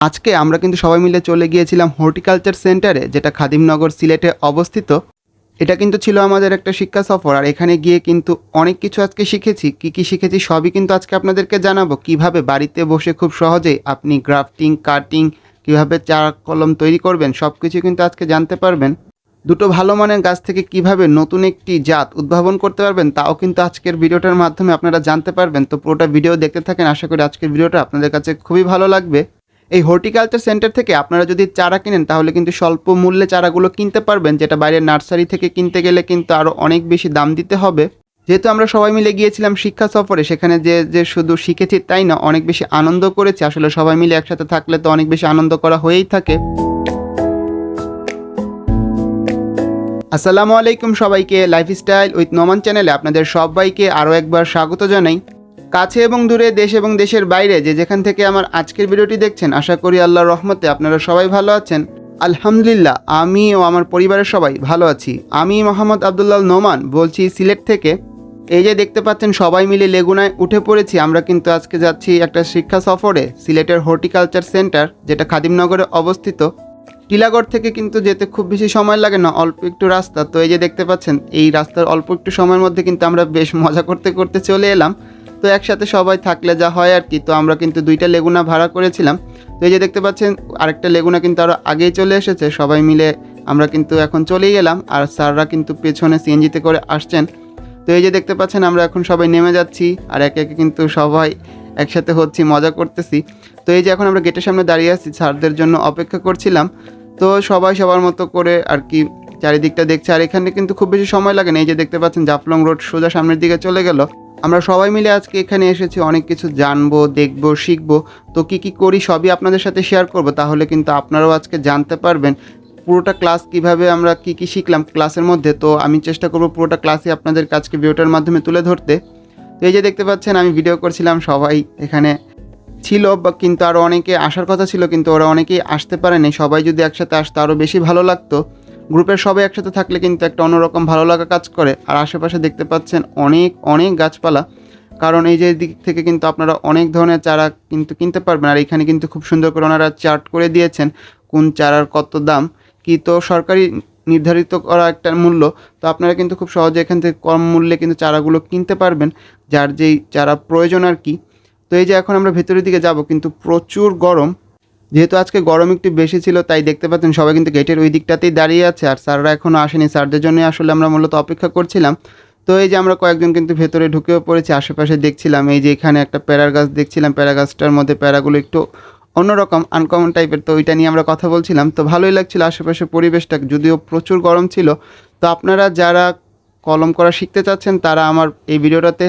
আজকে আমরা কিন্তু সবাই মিলে চলে গিয়েছিলাম হর্টিকালচার সেন্টারে, যেটা খাদিমনগর সিলেটে অবস্থিত। এটা কিন্তু ছিল আমাদের একটা শিক্ষা সফর, আর এখানে গিয়ে কিন্তু অনেক কিছু আজকে শিখেছি। কি কি শিখেছি সবই কিন্তু আজকে আপনাদেরকে জানাব। কীভাবে বাড়িতে বসে খুব সহজেই আপনি গ্রাফটিং, কাটিং, কীভাবে চারা কলম তৈরি করবেন সব কিছু কিন্তু আজকে জানতে পারবেন। দুটো ভালো মানের গাছ থেকে কীভাবে নতুন একটি জাত উদ্ভাবন করতে পারবেন, তাও কিন্তু আজকের ভিডিওটার মাধ্যমে আপনারা জানতে পারবেন। তো পুরোটা ভিডিও দেখতে থাকেন, আশা করি আজকের ভিডিওটা আপনাদের কাছে খুবই ভালো লাগবে। এই হর্টিকালচার সেন্টার থেকে আপনারা যদি চারা কিনেন, তাহলে কিন্তু স্বল্প মূল্যে চারাগুলো কিনতে পারবেন, যেটা বাইরের নার্সারি থেকে কিনতে গেলে কিন্তু আরও অনেক বেশি দাম দিতে হবে। যেহেতু আমরা সবাই মিলে গিয়েছিলাম শিক্ষা সফরে, সেখানে যে যে শুধু শিখেছি তাই না, অনেক বেশি আনন্দ করেছি। আসলে সবাই মিলে একসাথে থাকলে তো অনেক বেশি আনন্দ করা হয়েই থাকে। আসসালামু আলাইকুম সবাইকে লাইফস্টাইল উইথ নোমান চ্যানেলে আপনাদের সবাইকে আরও একবার স্বাগত জানাই। কাছে এবং দূরে, দেশ এবং দেশের বাইরে যে যেখান থেকে আমার আজকের ভিডিওটি দেখছেন, আশা করি আল্লাহর রহমতে আপনারা সবাই ভালো আছেন। আলহামদুলিল্লাহ, আমি ও আমার পরিবারের সবাই ভালো আছি। আমি মোহাম্মদ আবদুল্লাহ নোমান বলছি সিলেট থেকে। এই যে দেখতে পাচ্ছেন, সবাই মিলে লেগুনায় উঠে পড়েছি। আমরা কিন্তু আজকে যাচ্ছি একটা শিক্ষা সফরে, সিলেটের হর্টিকালচার সেন্টার, যেটা খাদিমনগরে অবস্থিত। টিলাগড় থেকে কিন্তু যেতে খুব বেশি সময় লাগে না, অল্প একটু রাস্তা। তো এই যে দেখতে পাচ্ছেন, এই রাস্তার অল্প একটু সময়ের মধ্যে কিন্তু আমরা বেশ মজা করতে করতে চলে এলাম। তো একসাথে সবাই থাকলে যা হয় আর কি। তো আমরা কিন্তু দুইটা লেগুনা ভাড়া করেছিলাম। তো এই যে দেখতে পাচ্ছেন, আরেকটা লেগুনা কিন্তু আরও আগেই চলে এসেছে। সবাই মিলে আমরা কিন্তু এখন চলেই গেলাম আর স্যাররা কিন্তু পেছনে সিএনজিতে করে আসছেন। তো এই যে দেখতে পাচ্ছেন, আমরা এখন সবাই নেমে যাচ্ছি আর একে একে কিন্তু সবাই একসাথে হচ্ছি, মজা করতেছি। তো এই যে এখন আমরা গেটের সামনে দাঁড়িয়ে আছি, স্যারদের জন্য অপেক্ষা করছিলাম। তো সবাই সবার মতো করে আর কি চারিদিকটা দেখছে। আর এখানে কিন্তু খুব বেশি সময় লাগে না। এই যে দেখতে পাচ্ছেন, জাফলং রোড সোজা সামনের দিকে চলে গেল। আমরা সবাই মিলে আজকে এখানে এসেছি, অনেক কিছু জানব, দেখব, শিখব। তো কি কি করি সবই আপনাদের সাথে শেয়ার করব, তাহলে কিন্তু আপনারাও আজকে জানতে পারবেন পুরোটা ক্লাস কীভাবে আমরা কি কি শিখলাম ক্লাসের মধ্যে। তো আমি চেষ্টা করব পুরোটা ক্লাসই আপনাদের কাছকে ভিডিওটার মাধ্যমে তুলে ধরতে। তো এই যে দেখতে পাচ্ছেন, আমি ভিডিও করছিলাম, সবাই এখানে ছিল, বা কিন্তু আরও অনেকে আসার কথা ছিল, কিন্তু ওরা অনেকেই আসতে পারেনি। সবাই যদি একসাথে আসতো আরও বেশি ভালো লাগতো। গ্রুপের সবাই একসাথে থাকলে কিন্তু একটা অন্যরকম ভালো লাগা কাজ করে। আর আশেপাশে দেখতে পাচ্ছেন অনেক অনেক গাছপালা। কারণ এই যে দিক থেকে কিন্তু আপনারা অনেক ধরনের চারা কিন্তু কিনতে পারবেন। আর এখানে কিন্তু খুব সুন্দর করে ওনারা চার্ট করে দিয়েছেন কোন চারার কত দাম। কি তো সরকারি নির্ধারিত করা একটা মূল্য। তো আপনারা কিন্তু খুব সহজে এখান থেকে কম মূল্যে কিন্তু চারাগুলো কিনতে পারবেন। যার যেই চারা প্রয়োজন আর কি। তো এই যে এখন আমরা ভেতরের দিকে যাব, কিন্তু প্রচুর গরম। যেহেতু আজকে গরম একটু বেশি ছিল, তাই দেখতে পাচ্ছেন সবাই কিন্তু গেটের ওই দিকটাতেই দাঁড়িয়ে আছে আর স্যাররা এখনও আসেনি। স্যারদের জন্যই আসলে আমরা মূলত অপেক্ষা করছিলাম। তো এই যে আমরা কয়েকজন কিন্তু ভেতরে ঢুকেও পড়েছি, আশেপাশে দেখছিলাম। এই যে এখানে একটা প্যারার গাছ দেখছিলাম, প্যারা গাছটার মধ্যে প্যারাগুলো একটু অন্যরকম আনকমন টাইপের তো ওইটা নিয়ে আমরা কথা বলছিলাম। তো ভালোই লাগছিল আশেপাশে পরিবেশটা, যদিও প্রচুর গরম ছিল। তো আপনারা যারা কলম করা শিখতে চাচ্ছেন, তারা আমার এই ভিডিওটাতে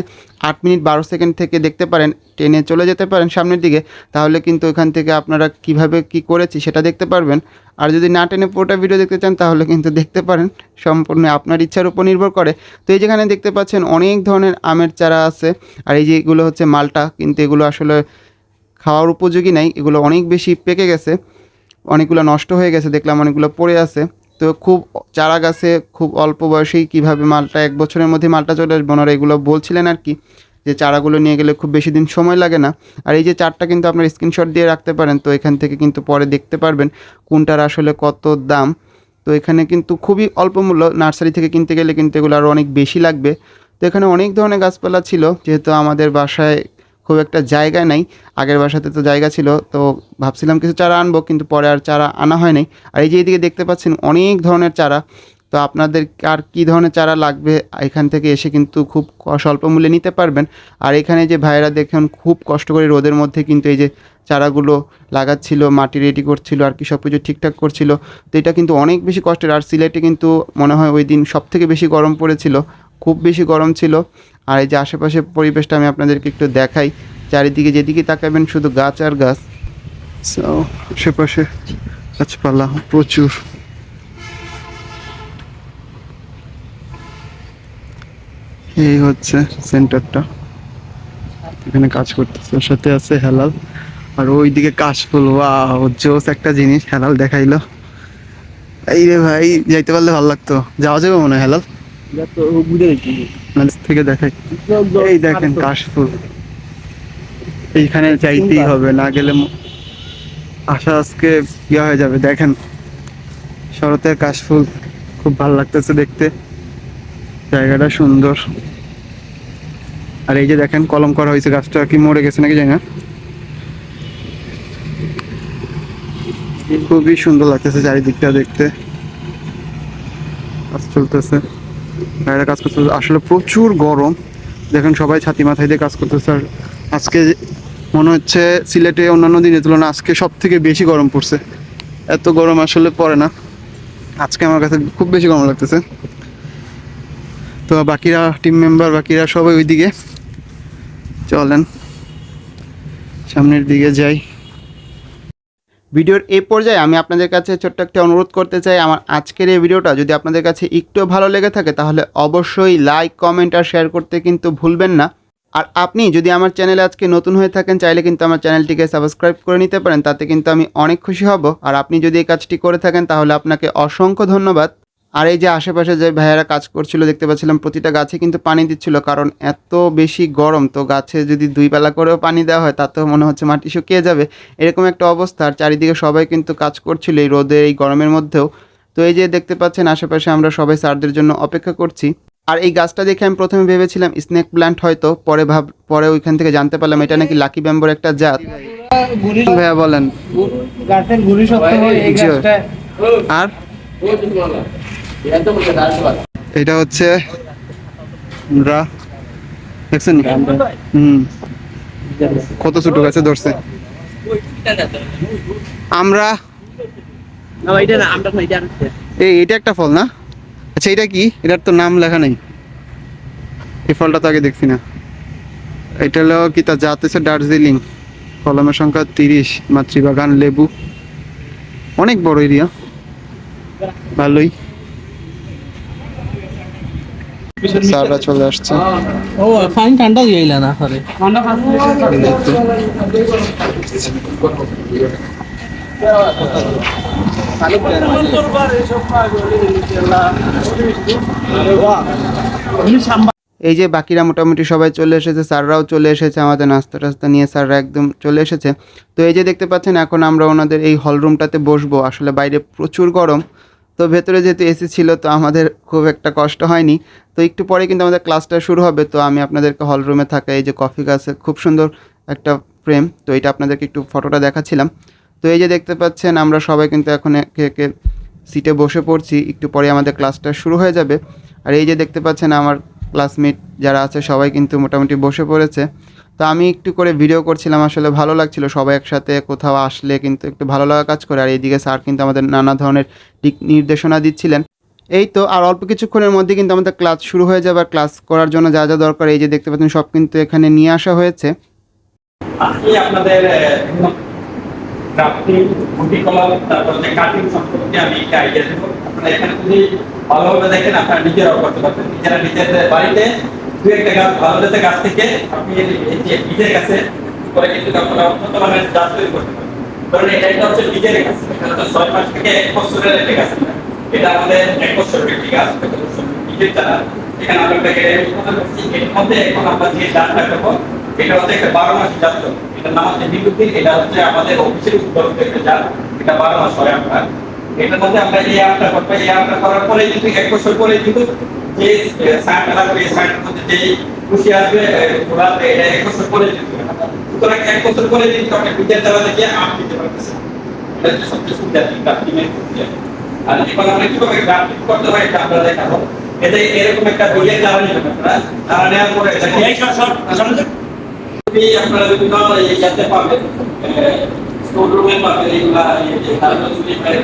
আট মিনিট বারো সেকেন্ড থেকে দেখতে পারেন, টেনে চলে যেতে পারেন সামনের দিকে, তাহলে কিন্তু এখান থেকে আপনারা কীভাবে কি করেছি সেটা দেখতে পারবেন। আর যদি না টেনে পুরোটা ভিডিও দেখতে চান, তাহলে কিন্তু দেখতে পারেন, সম্পূর্ণ আপনার ইচ্ছার উপর নির্ভর করে। তো এই যেখানে দেখতে পাচ্ছেন, অনেক ধরনের আমের চারা আছে, আর এই যে এগুলো হচ্ছে মালটা, কিন্তু এগুলো আসলে খাওয়ার উপযোগী নাই, এগুলো অনেক বেশি পেকে গেছে, অনেকগুলো নষ্ট হয়ে গেছে, দেখলাম অনেকগুলো পড়ে আছে। তো খুব চারা গাছে খুব অল্প বয়সেই কীভাবে মালটা, এক বছরের মধ্যে মালটা চলে আসবে? ওনারা এগুলো বলছিলেন আর কি, যে চারাগুলো নিয়ে গেলে খুব বেশি দিন সময় লাগে না। আর এই যে চারটা কিন্তু আপনার স্ক্রিনশট দিয়ে রাখতে পারেন, তো এখান থেকে কিন্তু পরে দেখতে পারবেন কোনটার আসলে কত দাম। তো এখানে কিন্তু খুবই অল্প মূল্য, নার্সারি থেকে কিনতে গেলে কিন্তু এগুলো আরও অনেক বেশি লাগবে। তো এখানে অনেক ধরনের গাছপালা ছিল, যেহেতু আমাদের বাসায় খুব একটা জায়গা নাই। আগের বাসাতে তো জায়গা ছিল, তো ভাবছিলাম কিছু চারা আনব, কিন্তু পরে আর চারা আনা হয় নাই। আর এই যে এদিকে দেখতে পাচ্ছেন, অনেক ধরনের চারা। তো আপনাদের আর কী ধরনের চারা লাগবে, এখান থেকে এসে কিন্তু খুব স্বল্প মূল্যে নিতে পারবেন। আর এখানে যে ভাইয়েরা দেখুন, খুব কষ্ট করে রোদের মধ্যে কিন্তু এই যে চারাগুলো লাগাচ্ছিল, মাটি রেডি করছিল, আর কি সব কিছু ঠিকঠাক করছিল। তো এটা কিন্তু অনেক বেশি কষ্টের। আর সিলেটে কিন্তু মনে হয় ওই দিন সব থেকে বেশি গরম পড়েছিল। খুব বেশি গরম ছিল। আর এই যে আশেপাশে পরিবেশটা আমি আপনাদেরকে একটু দেখাই। চারিদিকে যেদিকে তাকাবেন শুধু গাছ আর গাছ। আশেপাশে গাছপালা প্রচুর। এই হচ্ছে সেন্টারটা। এখানে কাজ করতেছে, ওর সাথে আছে হেলাল। আর ওইদিকে কাশফুল ওয়াও, জোস একটা জিনিস হেলাল দেখাইলো। এই রে ভাই, যাইতে পারলে ভালো লাগতো। যাওয়া যাবে মনে হয় হেলাল? এই দেখেন কাশফুল। এইখানে যাইতেই হবে, না গেলে আশা আজকে ইয়া হয়ে যাবে। দেখেন, শরতের কাশফুল, খুব ভালো লাগতেছে দেখতে। জায়গাটা সুন্দর। আর এই যে দেখেন, কলম করা হয়েছে গাছটা, কি মরে গেছে নাকি জানি না। খুবই সুন্দর লাগতেছে চারিদিকটা দেখতে। কাজ চলতেছে। বাইরে কাজ করতেছে। আসলে প্রচুর গরম। দেখেন সবাই ছাতি মাথায় দিয়ে কাজ করতেছে। আর আজকে মনে হচ্ছে সিলেটে অন্যান্য দিনের তুলনায় আজকে সব থেকে বেশি গরম পড়ছে। এত গরম আসলে পড়ে না। আজকে আমার কাছে খুব বেশি গরম লাগতেছে। তো বাকিরা টিম মেম্বার বাকিরা সবাই ওইদিকে। চলেন। সামনের দিকে যাই। ভিডিওর এই পর্যায়ে আমি আপনাদের কাছে ছোট্ট একটা অনুরোধ করতে চাই। আমার আজকের এই ভিডিওটা যদি আপনাদের কাছে একটু ভালো লেগে থাকে, তাহলে অবশ্যই লাইক কমেন্ট আর শেয়ার করতে কিন্তু ভুলবেন না। আর আপনি যদি আমার চ্যানেলে আজকে নতুন হয়ে থাকেন, চাইলে কিন্তু আমার চ্যানেলটিকে সাবস্ক্রাইব করে নিতে পারেন, তাতে কিন্তু আমি অনেক খুশি হব। আর আপনি যদি এই কাজটি করে থাকেন, তাহলে আপনাকে অসংখ্য ধন্যবাদ। আর এই যে আশেপাশে যে ভাইয়ারা কাজ করছিল দেখতে পাচ্ছিলাম প্রতিটা গাছে কিন্তু পানি দিচ্ছিল কারণ এত বেশি গরম। তো গাছে যদি দুই বেলা করেও পানি দেওয়া হয় তাতেও মনে হচ্ছে মাটি শুকিয়ে যাবে। এরকম একটা অবস্থা। আর চারিদিকে সবাই কিন্তু কাজ করছিল এই রোদে এই গরমের মধ্যেও। তো এই যে দেখতে পাচ্ছেন আশেপাশে আমরা সবাই স্যারদের জন্য অপেক্ষা করছি। আর এই গাছটা দেখে আমি প্রথমে ভেবেছিলাম স্নেক প্ল্যান্ট হয়তো পরে ভাব পরে ওইখান থেকে জানতে পারলাম এটা নাকি লাকি ব্যাম্বোর একটা জাত। ভাইয়া বলেন। আর? এটা হচ্ছে দেখছেন? হুম। কত ছোট গাছে ধরছে? আমরা এই, এটা একটা ফল না? আচ্ছা এটা কি? এটার তো নাম লেখা নেই। এই ফলটা তো আগে দেখছি না। এটা হলো কি তা হচ্ছে দার্জিলিং। কলমের সংখ্যা তিরিশ, মাতৃবাগান, লেবু। অনেক বড় এরিয়া। ভালোই। স্যাররা চলে আসছে। ও ফাইন ঠান্ডা না সরে এই যে বাকিরা মোটামুটি সবাই চলে এসেছে স্যাররাও চলে এসেছে আমাদের নাস্তা টাস্তা নিয়ে স্যাররা একদম চলে এসেছে। তো এই যে দেখতে পাচ্ছেন এখন আমরা ওনাদের এই হল রুমটাতে বসবো। আসলে বাইরে প্রচুর গরম। তো ভেতরে যেহেতু এসি ছিল, তো আমাদের খুব একটা কষ্ট হয়নি। তো একটু পরে কিন্তু আমাদের ক্লাসটা শুরু হবে। তো আমি আপনাদেরকে হল রুমে থাকা এই যে কফি গাছের খুব সুন্দর একটা ফ্রেম তো এটা আপনাদেরকে একটু ফটোটা দেখাচ্ছিলাম। তো এই যে দেখতে পাচ্ছেন, আমরা সবাই কিন্তু এখন একে একে সিটে বসে পড়ছি। একটু পরে আমাদের ক্লাসটা শুরু হয়ে যাবে। আর এই যে দেখতে পাচ্ছেন, আমার ক্লাসমেট যারা আছে, সবাই কিন্তু মোটামুটি বসে পড়েছে। তো আমি একটু করে ভিডিও করছিলাম, আসলে ভালো লাগছিল সবাই একসাথে কোথাও আসলে কিন্তু একটু ভালো লাগা কাজ করে। আর এইদিকে স্যার কিন্তু আমাদের নানা ধরনের দিক নির্দেশনা দিচ্ছিলেন। এই তো, আর অল্প কিছুক্ষণের মধ্যে কিন্তু আমাদের ক্লাস শুরু হয়ে যাবে। আর ক্লাস করার জন্য যা যা দরকার, এই যে দেখতে পাচ্ছেন সব কিন্তু এখানে নিয়ে আসা হয়েছে। আপনাদের ক্রাফটিং গুটি কলম তারপর যে কাটিং সম্পর্কে আমি একটা আইডিয়া দেবো। আপনারা এখানে যদি ভালোভাবে দেখেন, আপনারা নিজেরাও করতে পারবেন। নিজেরা নিজেদের বাড়িতে দু একটা গাছ, ভালো জাতের গাছ থেকে আপনি এই যে করে কিন্তু আপনারা উন্নত মানের গাছ তৈরি করতে পারবেন। ধরুন, এটা একটা হচ্ছে বীজের গাছ। এটা হচ্ছে ছয় মাস থেকে এক বছরের একটা গাছ। এটা আমাদের এক বছরের একটি গাছ। বীজের চারা। এখানে আমরা একটা কেটে উৎপাদন করছি। এর মধ্যে এখন আমরা যে গাছটা করব এটা হচ্ছে একটা বারো মাস জাত এটার নাম হচ্ছে বিদ্যুৎ এটা হচ্ছে আমাদের অফিসের জাত এটা বারো মাস হয় আপনার এটার মধ্যে আমরা এই আমটা করব এই আমটা করার পরে কিন্তু এক বছর পরে কিন্তু যে সাইনটা লাগবে, এই সাইনটার মধ্যে যে খুশি আসবে ওরা এটা এক বছর পরে হবে। সুতরাং এক বছর পরে কিন্তু আপনি বিদ্যার দ্বারা থেকে আম দিতে পারতেছেন এটা হচ্ছে সবচেয়ে সুবিধা গ্রাফটিং এর প্রক্রিয়া। আর এখন আমরা কীভাবে গ্রাফটিং করতে হয় এটা আমরা দেখাবো। এতে এরকম একটা বইয়ের চারা নেবেন নেওয়ার পরে এটাকে আপনারা বিভিন্ন এই ইয়াতে পাবেন স্টোর পাবেন এগুলা এই যে তারপর সুলি পাই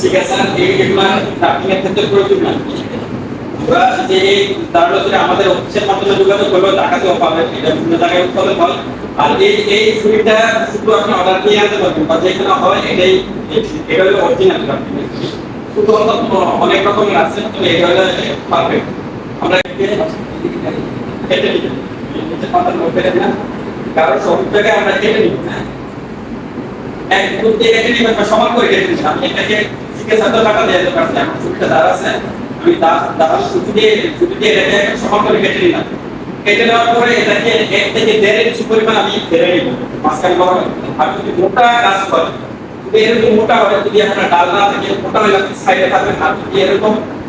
সিগাসান এইগুলা ট্রাকিং এর ক্ষেত্রে প্রয়োজন না ওরা যে তারপর আমাদের অফিসের মাধ্যমে আর এই এই সুবিধা শুধু আপনি অর্ডার দিয়ে আনতে পারবেন, বা যেখানে হয়, এটাই, এটা হলো অরিজিনাল অনেক রকমের আছে তবে এটা হলো পারফেক্ট। আমরা না কারণ সব জায়গায় আমরা কেটে নিব। না এক দিয়ে কেটে নিব বা সমান করে কেটে নিব। আমি এটাকে শিখে সাথে টাকা দিয়ে দিতে পারছি আমার সুবিধা দ্বার আছে। আমি দাঁড়ার সুতি দিয়ে সুতি দিয়ে এটাকে সমান করে কেটে নিলাম। কেটে নেওয়ার পরে এটাকে এক থেকে দেড় ইঞ্চি পরিমাণ আমি ফেলে নিব। মাঝখানে বড় আর যদি মোটা গাছ হয় যদি এরকম মোটা হয়, যদি আপনার ডাল না থাকে, মোটা হয়ে যাচ্ছে সাইডে থাকবে আর যদি এরকম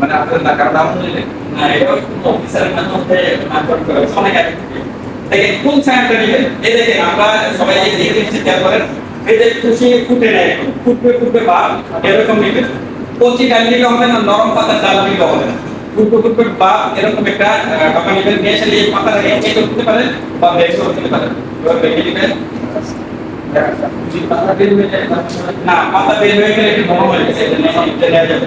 মানে আপনার টাকার দাম নিলে না, এটা অফিসারের মাধ্যমে নামকরণ করা হয়েছে। অনেক আগে থেকে। কোন সায়ানটা নেবেন এই দেখেন, আমরা সবাই এই জিনিসটা খেয়াল করেন, এই যে খুশি ফুটে নেয় ফুটবে ফুটবে, বা এরকম নেবেন কচি ডাল নিলে হবে না, নরম পাতার ডাল নিলে হবে না। ফুটবে ফুটবে, বা এরকম একটা টাকা নেবেন নিয়ে এসে এই পাতা রেখে কেটে করতে পারেন, বা বেশ করতে পারেন। এবার বেঁকে দিবেন। না, পাতা বের হয়ে গেলে একটু বড় হয়ে গেছে, এটা নেওয়া যাবে।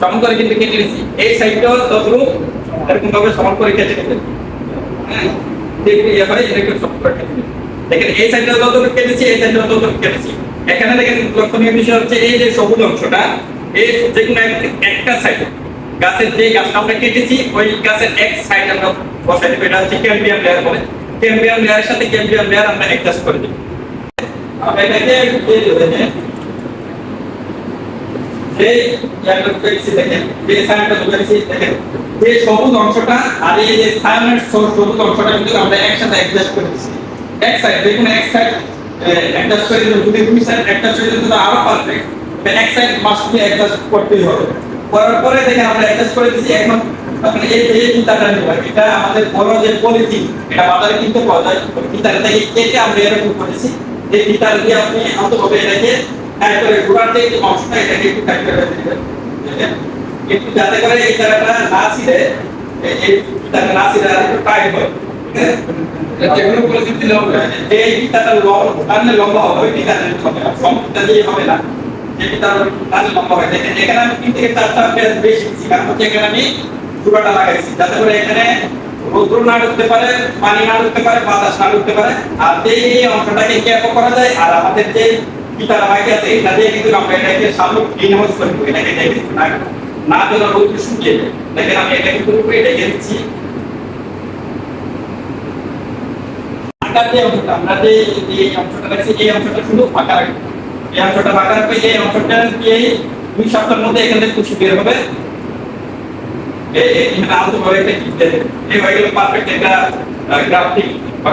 সমান করে কিন্তু কেটে নিছি এই সাইডটাও ততটুকু এরকম ভাবে সমান করে কেটে নিতে হ্যাঁ? ইয়ে হয়, এটাকে সমান করে দেখেন, এই সাইডটা ততটুকু কেটেছি এই সাইডটা ততটুকু কেটেছি এখানে দেখেন, লক্ষণীয় বিষয় হচ্ছে এই যে সবুজ অংশটা, এই যে কোনো একটা সাইড গাছের যে গাছটা আমরা কেটেছি, ওই গাছের এক সাইড আমরা বসাই দেবো। এটা হচ্ছে ক্যাম্পিয়াম লেয়ার বলে। ক্যাম্পিয়াম লেয়ারের সাথে ক্যাম্পিয়াম লেয়ার আমরা অ্যাডজাস্ট করে দেবো। আমরা এটাকে এই করার পরে দেখেন আমরা আপনি এই যে চিন্তাটা নিব এটা আমাদের বড় যে পলিথিন, এটা বাজারে কিনতে পাওয়া যায়, ওই চিন্তাটা থেকে করেছি। এই চিন্তা দিয়ে আপনি অন্তভাবে এটাকে এক করে ঘোরার যে একটু অংশটা এটাকে একটু করে দিবেন দেখেন? একটু যাতে করে এই জায়গাটা না ছিঁড়ে এই- এই জায়গাটা না ছিঁড়ে আর একটু টাইট হয়? যেগুলো পলিথিন দিলে হবে। এই চিন্তাটা লম্বা লম্বা হবে ওই চিন্তাটা হবে। সম্পূর্ণটা দিয়ে হবে না। যে চিন্তাটা টানলে লম্বা এখানে আমি তিন থেকে চারটা পেজ বেশি দিচ্ছি কারণ হচ্ছে এখানে আমি চূড়াটা লাগাইছি। যাতে করে এখানে রৌদ্র না ঢুকতে পারে পানি না ঢুকতে পারে বাতাস না ঢুকতে পারে। আর এই অংশটাকে করা যায় আর আমাদের যে যে এই অংশটা এই অংশটা দুই সপ্তাহের মধ্যে এখান থেকে খুশি বের হবে। বা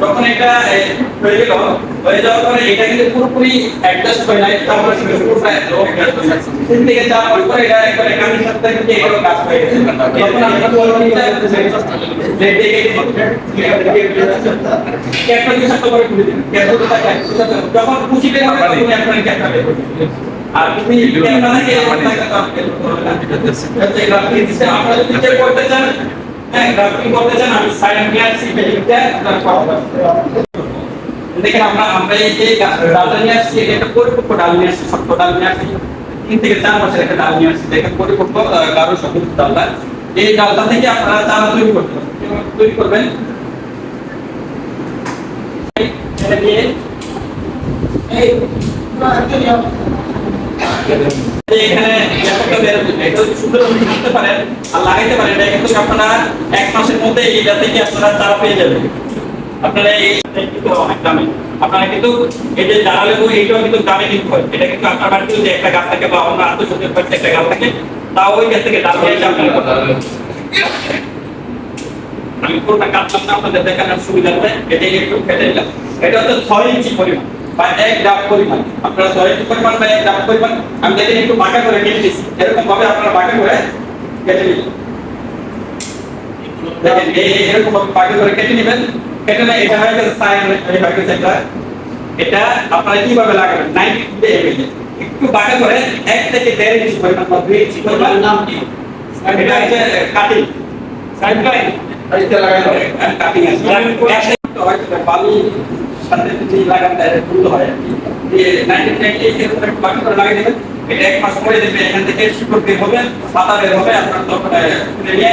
যখন এটা হয়ে গেল হয়ে যাওয়ার পরে এটা কিন্তু পুরোপুরি অ্যাডজাস্ট হয় নাই তারপরে শুধু পুরোটা অ্যাডজাস্ট হয়ে গেছে তিন থেকে চার মাস পরে এটা একবারে কাজের সাথে কিন্তু এগুলো কাজ হয়ে গেছে তখন আমরা পলিথিনটা যে দেখে ক্যাপটা দিয়ে সাথে করে খুলে দিন ক্যাপটা থাকে যখন খুশি বের হবে তখন আপনার ক্যাপটা বের করে দিন। আর তুমি ক্যাপটা থেকে এরকম থাকে তো আপনি বের করবেন না। হচ্ছে গ্রাফিক সিস্টেম আপনারা যদি চেক করতে চান হ্যাঁ গ্রাফিক করতে চান আমি সাইন ক্লিয়ার সি পেজটা আপনার পাবো দেখেন আমরা আমরা এই যে নিয়ে আসছি, এটা ডাল নিয়ে আসছি, শক্ত ডাল নিয়ে আসছি। তিন থেকে চার মাসের একটা ডাল নিয়ে আসছি গাঢ় সবুজ ডালটা। এই ডালটা থেকে আপনারা চারা তৈরি করতে তৈরি করবেন। এটা এখানে। এটা আর লাগাইতে এটা এক মাসের মধ্যে এইটা থেকে আপনারা চারা পেয়ে যাবেন। আপনারা এই কিন্তু অনেক দামি। আপনারা কিন্তু এই যে জানা এইটাও কিন্তু দামে কিন্তু হয়। এটা কিন্তু আপনার বাড়িতে যদি একটা গাছ থাকে বা অন্য আত্মীয় বাড়িতে একটা গাছ থাকে, তাও ওই গাছ থেকে ডাল দিয়ে আপনারা করতে পারবেন। আমি পুরোটা কাটলাম না আপনাদের দেখানোর সুবিধা হবে এটা একটু কেটে দিলাম এটা হচ্ছে ছয় ইঞ্চি পরিমাণ বা এক ডাব পরিমাণ। আপনারা ছয় ইঞ্চি পরিমাণ বা এক ডাব পরিমাণ, আমি দেখেন একটু বাঁকা করে কেটে দিচ্ছি এরকম ভাবে আপনারা বাঁকা করে কেটে নিন দেখেন এরকম ভাবে বাঁকা করে কেটে নেবেন। কেটে না এটা হয়ে গেছে সাইন এই বাকি সেটা এটা আপনারা কীভাবে লাগাবেন? নাইনটি এমএল একটু বাঁকা করে এক থেকে দেড় ইঞ্চি পরিমাণ বা দুই ইঞ্চি পরিমাণ নাম কি? এটা হচ্ছে কাটিং সাইড কাটিং এইটা লাগাই কাটিং আছে। হয়তো সাথে যদি লাগান তাহলে ভুল হয় দিয়ে নাইনটি নাইনটি এরকম একটু করে লাগিয়ে দেবেন। এটা এক মাস পরে দেখবে এখান থেকে শিকড় বের হবে পাতা বের হবে আপনার তখন নিয়ে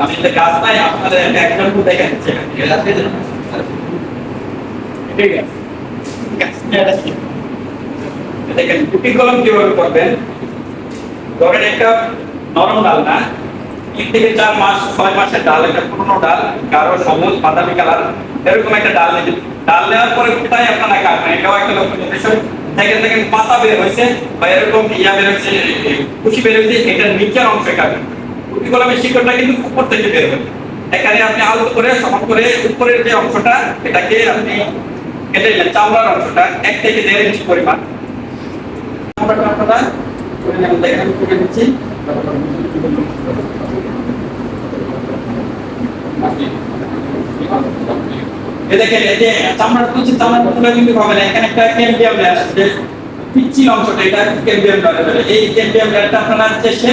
আমি ডাল বাদামি এরকম একটা ডাল ডাল নেওয়ার পরে কোথায় আপনারা কাটবেন? এটাও একটা দেখেন দেখেন, পাতা বের হয়েছে বা এরকম ইয়া বের হয়েছে কুশি বের হয়েছে নিচের অংশে কাটবেন। কুটি কলমের শিকড়টা কিন্তু উপর থেকে বের হবে এখানে আপনি আলতো করে, সমান করে উপরের যে অংশটা, এটাকে আপনি কেটে নিলেন, চামড়ার অংশটা, এক থেকে দেড় ইঞ্চি পরিমাণ। এই না। এখানে একটা ক্যাম্বিয়াম লেয়ার আছে পিচ্ছিল অংশটা, এটা ক্যাম্বিয়াম লেয়ার এই ক্যাম্বিয়াম লেয়ারটা আপনারা চেষে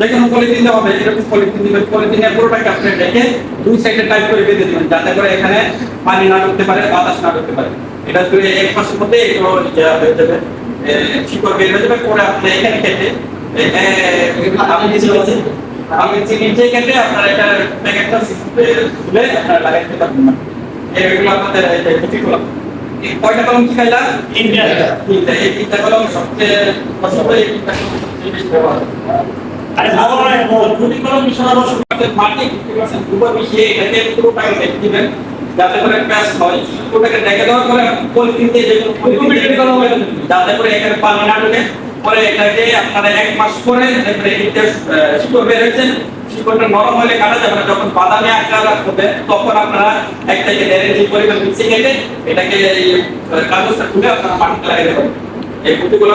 দেখুন পলিথিন দেওয়া হবে, এরকম পলিথিন দিবেন। পলিথিনের পুরোটাকে আপনি ডেকে দুই সাইডে টাইপ করে বেঁধে দিবেন, যাতে করে এখানে পানি না ঢুকতে পারে, বাতাস না ঢুকতে পারে। এটা করে এক মাসের মধ্যে এগুলো ইয়া হয়ে যাবে শিকড় বের হয়ে যাবে। পরে আপনি এখানে কেটে আমি আমি নিচে নিচে কেটে আপনার এটা প্যাকেটটা খুলে আপনারা লাগাইতে পারবেন না। এগুলো আপনাদের যে ক্ষতি করলাম কয়টা কলম কি খাইলা? এই তিনটা কলম সবচেয়ে পছন্দ এই তিনটা সবচেয়ে। আরে ভালো নয় গুটি কলম মিশানো বসে আপনাদের মাটি ফিফটি পার্সেন্ট গোবর মিশিয়ে এটাকে পুরোটাকে রেখে দিবেন যাতে করে প্যাস হয় পুরোটাকে রেখে দেওয়ার পরে পলিথিন দিয়ে যেগুলো পলিথিন দিয়ে হবে, যাতে করে এখানে পানি না ঢুকে পরে এটাকে আপনারা এক মাস পরে তারপরে এটা শিকড় বের হয়েছে শিকড়টা নরম হলে কাটা যাবে না যখন বাদামি আকার হবে তখন আপনারা এক থেকে দেড় ইঞ্চি পরিমাণ মিক্সি কেটে এটাকে কাগজটা খুলে আপনারা মাটিতে লাগিয়ে দেবেন এই গুটিগুলো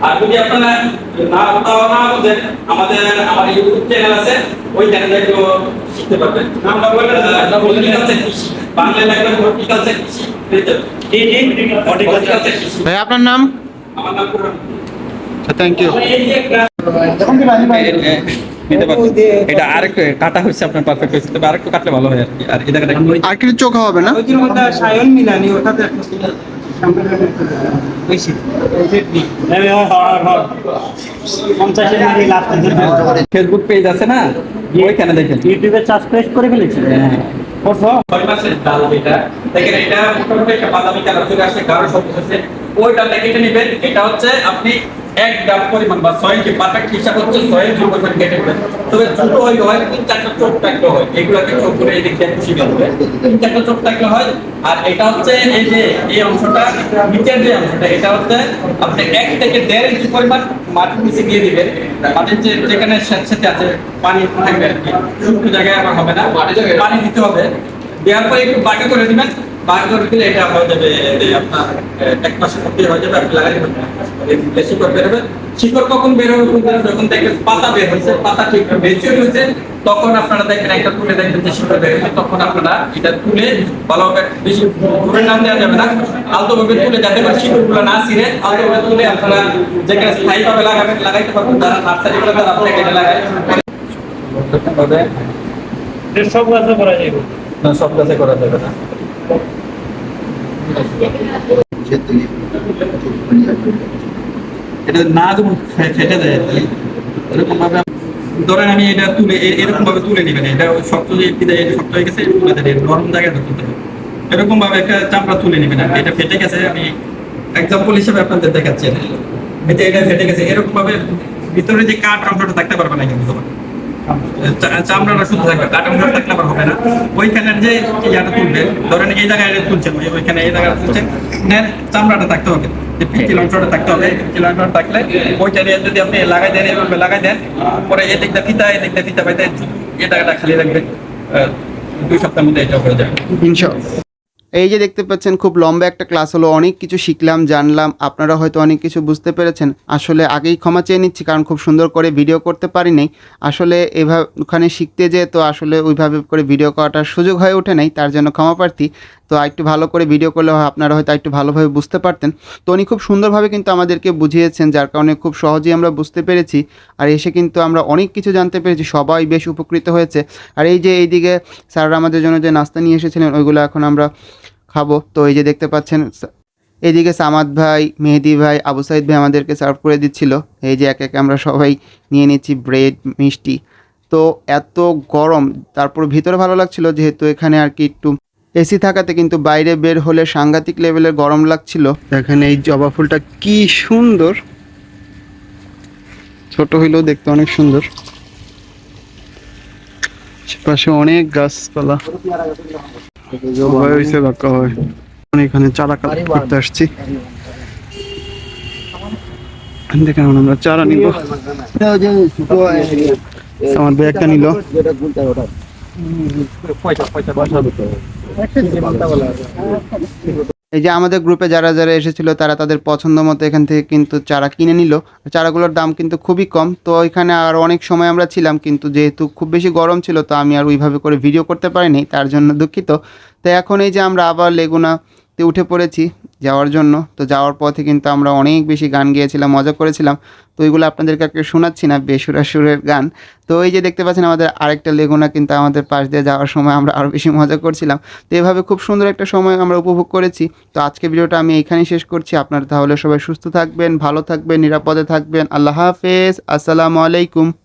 আর যদি আপনারা না তাও না বুঝেন আমাদের আমার ইউটিউব চ্যানেল আছে ওই চ্যানেলে একটু শিখতে পারবেন। নামটা বললেন হর্টিকালচার কৃষি বাংলা লাগবে হর্টিকালচার কৃষি ভাই আপনার নাম? আমার থ্যাংক ইউ এটা আরেকটু কাটা হচ্ছে আপনার পারফেক্ট হচ্ছে তবে আরেকটু কাটলে ভালো হয় আর কি। আর একটু আর কিছু চোখা হবে না? ওইটির মধ্যে সায়ন মিলানি ওটাতে হয় হয় হয় ফেসবুক পেজ আছে না? ওইখানে দেখেন। ইউটিউবে সাবস্ক্রাইব করে ফেলেছি। হচ্ছে আপনি এক ডাব পরিমাণ বা ছয় ইঞ্চি পারফেক্ট হিসাব হচ্ছে ছয় ইঞ্চি পরিমাণ কেটে নেবেন তবে ছোট হইলে হয় তিন চারটা চোখ থাকলে হয়। এগুলোকে চোখ করে এদিক দিয়ে খুশি বেরোবে তিন চারটা চোখ থাকলে হয়। আর এটা হচ্ছে এই যে, এই অংশটা, নিচের যে অংশটা, এটা হচ্ছে আপনি এক থেকে দেড় ইঞ্চি পরিমাণ মাটির নিচে দিয়ে দিবেন। মাটির যে, যেখানে স্যাঁতস্যাঁতে আছে, পানি থাকবে আর কি। শুকনো জায়গায় আবার হবে না। পানি দিতে হবে। দেওয়ার পরে একটু বাঁকা করে দিবেন। বাঁকা করে দিলে এটা হয়ে যাবে আপনার এক মাসের মধ্যে হয়ে যাবে আপনি লাগাই শিকড় বের হবে। শিকড় কখন বের হবে যখন দেখবেন পাতা বের হয়েছে পাতা ঠিক হয়েছে তখন আপনারা একটা তুলে দেখবেন যে শিকড় বের হয়েছে তখন আপনারা এটা তুলে ভালোভাবে বেশি ধরে নাম দেওয়া যাবে না। আলতোভাবে তুলে যাতে করে শিকড়গুলো না ছিঁড়ে আলতোভাবে তুলে আপনারা যেখানে স্থায়ীভাবে লাগাবেন লাগাইতে পারবেন। যারা নার্সারি করে তারা লাগায়। সব গাছে করা যাবে। না সব কাছে করা যাবে না। এটা ধরেন আমি এটা তুলে এরকম ভাবে তুলে এটা শক্ত যে শক্ত হয়ে গেছে তুলে নরম জায়গাটা তুলতে হবে এরকম ভাবে একটা চামড়া তুলে নিবেন আর এটা ফেটে গেছে, আমি এক্সাম্পল হিসেবে আপনাদের দেখাচ্ছি এটা এটা ফেটে গেছে এরকম ভাবে ভিতরে যে কাঠ অংশটা থাকতে পারবে না কিন্তু তখন। চামড়াটা শুদ্ধ থাকবে কাঠ অংশটা থাকলে আবার হবে না। ওইখানের যে ইয়াটা তুলবেন ধরেন এই জায়গায় তুলছেন ওইখানে এই জায়গাটা তুলছেন চামড়াটা থাকতে হবে যে পিকিল অংশটা থাকতে হবে অংশটা থাকলে ওইটা নিয়ে যদি আপনি লাগাই দেন এভাবে লাগাই দেন পরে এই দিকটা ফিতা এই দিকটা ফিতা পাইতে এই জায়গাটা খালি রাখবেন দুই সপ্তাহের মধ্যে এটা হয়ে যাবে। এই যে দেখতে পাচ্ছেন, খুব লম্বা একটা ক্লাস হলো, অনেক কিছু শিখলাম, জানলাম, আপনারা হয়তো অনেক কিছু বুঝতে পেরেছেন। আসলে আগেই ক্ষমা চেয়ে নিচ্ছি, কারণ খুব সুন্দর করে ভিডিও করতে পারি নাই। আসলে এভাবে ওখানে শিখতে যেয়ে তো আসলে ওইভাবে করে ভিডিও করাটার সুযোগ হয়ে ওঠে নাই, তার জন্য ক্ষমা প্রার্থী। তো একটু ভালো করে ভিডিও করলে আপনারা হয়তো একটু ভালোভাবে বুঝতে পারতেন। তো উনি খুব সুন্দরভাবে কিন্তু আমাদেরকে বুঝিয়েছেন, যার কারণে খুব সহজেই আমরা বুঝতে পেরেছি। আর এসে কিন্তু আমরা অনেক কিছু জানতে পেরেছি, সবাই বেশ উপকৃত হয়েছে। আর এই যে এইদিকে স্যাররা আমাদের জন্য যে নাস্তা নিয়ে এসেছিলেন, ওইগুলো এখন আমরা খাব। তো এই যে দেখতে পাচ্ছেন এইদিকে সামাদ ভাই, মেহেদি ভাই, আবু সাইদ ভাই আমাদেরকে সার্ভ করে দিচ্ছিল। এই যে এক এক আমরা সবাই নিয়ে নিচ্ছি ব্রেড মিষ্টি। তো এত গরম, তারপর ভিতরে ভালো লাগছিল, যেহেতু এখানে আর কি একটু এসি থাকাতে কিন্তু বাইরে বের হলে সাংঘাতিক লেভেলের গরম লাগছিল। দেখেন এই জবা ফুলটা কি সুন্দর। ছোট হইলেও দেখতে অনেক সুন্দর। পাশে অনেক গাছপালা। এখানে চারা করতে আসছি। দেখেন আমরা চারা নিব। আমার ব্যাগটা নিল। এই যে আমাদের গ্রুপে যারা যারা এসেছিল, তারা তাদের পছন্দ মতো এখান থেকে কিন্তু চারা কিনে নিল। চারাগুলোর দাম কিন্তু খুবই কম। তো এখানে আর অনেক সময় আমরা ছিলাম, কিন্তু যেহেতু খুব বেশি গরম ছিল, তো আমি আর ওইভাবে করে ভিডিও করতে পারিনি, তার জন্য দুঃখিত। তো এখন এই যে আমরা আবার লেগুনাতে উঠে পড়েছি। যাওয়ার জন্য। তো যাওয়ার পথে কিন্তু আমরা অনেক বেশি গান গেয়েছিলাম, মজা করেছিলাম। তো ওইগুলো আপনাদেরকে আজকে শোনাচ্ছি না, বেসুরা সুরের গান। তো এই যে দেখতে পাচ্ছেন আমাদের আরেকটা লেগুনা কিন্তু আমাদের পাশ দিয়ে যাওয়ার সময় আমরা আরও বেশি মজা করছিলাম। তো এভাবে খুব সুন্দর একটা সময় আমরা উপভোগ করেছি। তো আজকে ভিডিওটা আমি এইখানেই শেষ করছি। আপনারা তাহলে সবাই সুস্থ থাকবেন, ভালো থাকবেন, নিরাপদে থাকবেন। আল্লাহ হাফেজ। আসসালামু আলাইকুম।